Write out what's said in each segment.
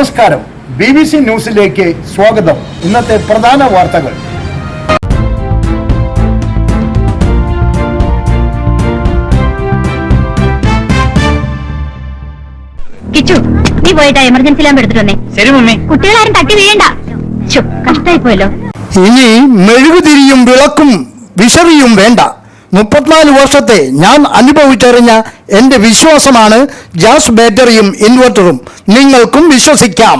നമസ്കാരം. B B C ന്യൂസിലേക്ക് സ്വാഗതം. ഇന്നത്തെ പ്രധാന വാർത്തകൾ. കിച്ചു നീ പോയിട്ട് എമർജൻസി ലാമ്പ് എടുത്തിട്ട് വന്നേ. ശരി മമ്മി. കുട്ടികളാരും തട്ടി വീഴണ്ട. കഷ്ടായി പോയല്ലോ ഇനി മെഴുകുതിരിയും വിളക്കും വിഷറിയും വേണ്ട. മുപ്പത്തിനാല് വർഷത്തെ ഞാൻ അനുഭവിച്ചറിഞ്ഞ എന്റെ വിശ്വാസമാണ് ഗ്യാസ് ബാറ്ററിയും ഇൻവെർട്ടറും. നിങ്ങൾക്കും വിശ്വസിക്കാം.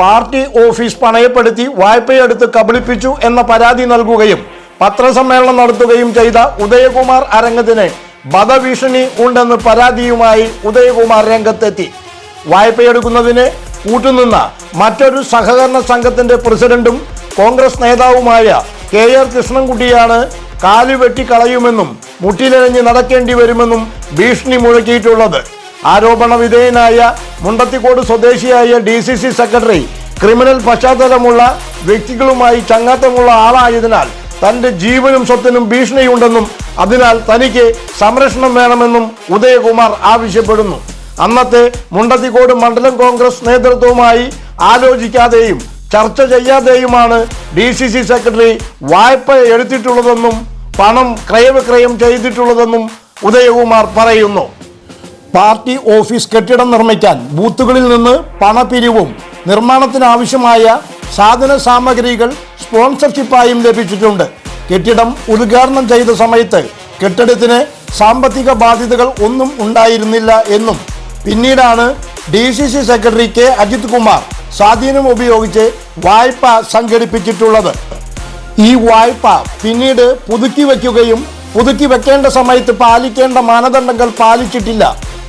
പാർട്ടി ഓഫീസ് പണയപ്പെടുത്തി വായ്പയെടുത്ത് കബളിപ്പിച്ചു എന്ന പരാതി നൽകുകയും പത്രസമ്മേളനം നടത്തുകയും ചെയ്ത ഉദയകുമാർ അരങ്ങത്തിന് വധഭീഷണി ഉണ്ടെന്ന് പരാതിയുമായി ഉദയകുമാർ രംഗത്തെത്തി. വായ്പയെടുക്കുന്നതിന് കൂട്ടുനിന്ന മറ്റൊരു സഹകരണ സംഘത്തിന്റെ പ്രസിഡന്റും കോൺഗ്രസ് നേതാവുമായ കെ ആർ കൃഷ്ണൻകുട്ടിയാണ് കാലു വെട്ടിക്കളയുമെന്നും മുട്ടിലിഴഞ്ഞ് നടക്കേണ്ടി വരുമെന്നും ഭീഷണി മുഴക്കിയിട്ടുള്ളത്. ആരോപണ വിധേയനായ മുണ്ടത്തിക്കോട് സ്വദേശിയായ D C C secretary criminal പശ്ചാത്തലമുള്ള വ്യക്തികളുമായി ചങ്ങാത്തമുള്ള ആളായതിനാൽ തന്റെ ജീവനും സ്വത്തിനും ഭീഷണിയുണ്ടെന്നും അതിനാൽ തനിക്ക് സംരക്ഷണം വേണമെന്നും ഉദയകുമാർ ആവശ്യപ്പെടുന്നു. അന്നത്തെ മുണ്ടത്തിക്കോട് മണ്ഡലം കോൺഗ്രസ് നേതൃത്വവുമായി ആലോചിക്കാതെയും ചർച്ച ചെയ്യാതെയുമാണ് ഡി സി സി സെക്രട്ടറി വായ്പ എടുത്തിട്ടുള്ളതെന്നും പണം ക്രയവിക്രയം ചെയ്തിട്ടുള്ളതെന്നും ഉദയകുമാർ പറയുന്നു. പാർട്ടി ഓഫീസ് കെട്ടിടം നിർമ്മിക്കാൻ ബൂത്തുകളിൽ നിന്ന് പണപിരിവും നിർമ്മാണത്തിനാവശ്യമായ സാധന സാമഗ്രികൾ സ്പോൺസർഷിപ്പായും ലഭിച്ചിട്ടുണ്ട്. കെട്ടിടം ഉദ്ഘാടനം ചെയ്ത സമയത്ത് കെട്ടിടത്തിന് സാമ്പത്തിക ബാധ്യതകൾ ഒന്നും ഉണ്ടായിരുന്നില്ല എന്നും പിന്നീടാണ് D C C secretary K Ajith Kumar സ്വാധീനം ഉപയോഗിച്ച് വായ്പ സംഘടിപ്പിച്ചിട്ടുള്ളത്. ഈ വായ്പ പിന്നീട് പുതുക്കി വയ്ക്കുകയും പുതുക്കി വെക്കേണ്ട സമയത്ത് പാലിക്കേണ്ട മാനദണ്ഡങ്ങൾ പാലിച്ചിട്ടില്ല.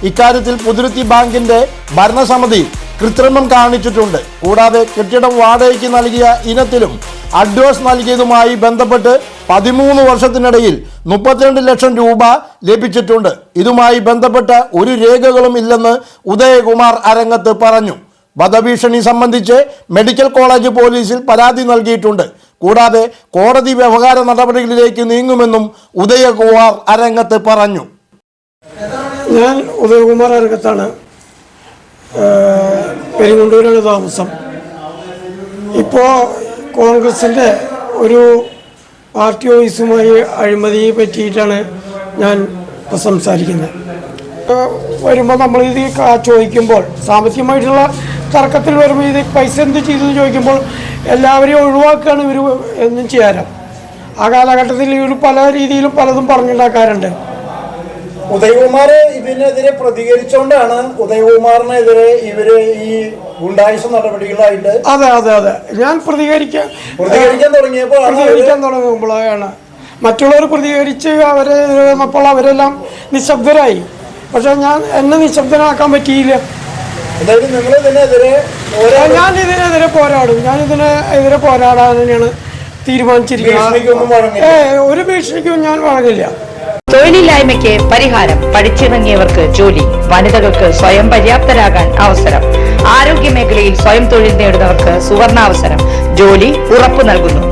ഇക്കാര്യത്തിൽ പുതുരുത്തി ബാങ്കിന്റെ ഭരണസമിതി കൃത്രിമം കാണിച്ചിട്ടുണ്ട്. കൂടാതെ കെട്ടിടം വാടകയ്ക്ക് നൽകിയ ഇനത്തിലും അഡ്വാൻസ് നൽകിയതുമായി ബന്ധപ്പെട്ട് പതിമൂന്ന് വർഷത്തിനിടയിൽ മുപ്പത്തിരണ്ട് ലക്ഷം രൂപ ലഭിച്ചിട്ടുണ്ട്. ഇതുമായി ബന്ധപ്പെട്ട ഒരു രേഖകളും ഇല്ലെന്ന് ഉദയകുമാർ അരങ്ങത്ത് പറഞ്ഞു. വധഭീഷണി സംബന്ധിച്ച് മെഡിക്കൽ കോളേജ് പോലീസിൽ പരാതി നൽകിയിട്ടുണ്ട്. കൂടാതെ കോടതി വ്യവഹാര നടപടികളിലേക്ക് നീങ്ങുമെന്നും ഉദയകുമാർ അരങ്ങത്ത് പറഞ്ഞു. ഞാൻ ഉദയകുമാർ അരങ്ങത്താണ് പെരുങ്ങണ്ടൂരാണ് താമസം. ഇപ്പോൾ കോൺഗ്രസിന്റെ ഒരു പാർട്ടി ഓഫീസുമായി അഴിമതിയെ പറ്റിയിട്ടാണ് ഞാൻ ഇപ്പോൾ സംസാരിക്കുന്നത്. വരുമ്പോൾ നമ്മൾ ഇത് ചോദിക്കുമ്പോൾ സാമ്പത്തികമായിട്ടുള്ള തർക്കത്തിൽ വരുമ്പോൾ ഇത് പൈസ എന്ത് ചെയ്തു എന്ന് ചോദിക്കുമ്പോൾ എല്ലാവരെയും ഒഴിവാക്കുകയാണ് ഇവർ എന്നും ചെയ്യാറ്. ആ കാലഘട്ടത്തിൽ ഇവർ പല രീതിയിലും പലതും പറഞ്ഞുണ്ടാക്കാറുണ്ട് ഉദയകുമാർ ഇതിനെതിരെ പ്രതികരിച്ചുകൊണ്ടാണ് ഉദയകുമാറിനെതിരെ ഇവർ ഈ ഗുണ്ടായുസ നടപടികളായിട്ട് അതെ അതെ അതെ. ഞാൻ പ്രതികരിക്കാൻ പ്രതികരിക്കാൻ തുടങ്ങിയപ്പോൾ ആണ് അവർ പ്രതികരിക്കാൻ തുടങ്ങുമ്പോഴാണ്. മറ്റുള്ളവർ പ്രതികരിച്ച് അവരെ വന്നപ്പോൾ അവരെല്ലാം നിശബ്ദരായി. പക്ഷെ ഞാൻ എന്നെ നിശബ്ദനാക്കാൻ പറ്റിയില്ല. ഇതിനെതിരെ ഞാൻ ഇതിനെതിരെ പോരാടും. ഞാൻ ഇതിനെ എതിരെ പോരാടാൻ തന്നെയാണ് തീരുമാനിച്ചിരിക്കുന്നത്. ഏ ഒരു ഭീഷണിക്കും ഞാൻ വഴങ്ങില്ല. തൊഴിലില്ലായ്മയ്ക്ക് പരിഹാരം. പഠിച്ചിറങ്ങിയവർക്ക് ജോലി. വനിതകൾക്ക് സ്വയം പര്യാപ്തരാകാൻ അവസരം. ആരോഗ്യ മേഖലയിൽ സ്വയം തൊഴിൽ നേടുന്നവർക്ക് സുവർണാവസരം. ജോലി ഉറപ്പു നൽകുന്നു.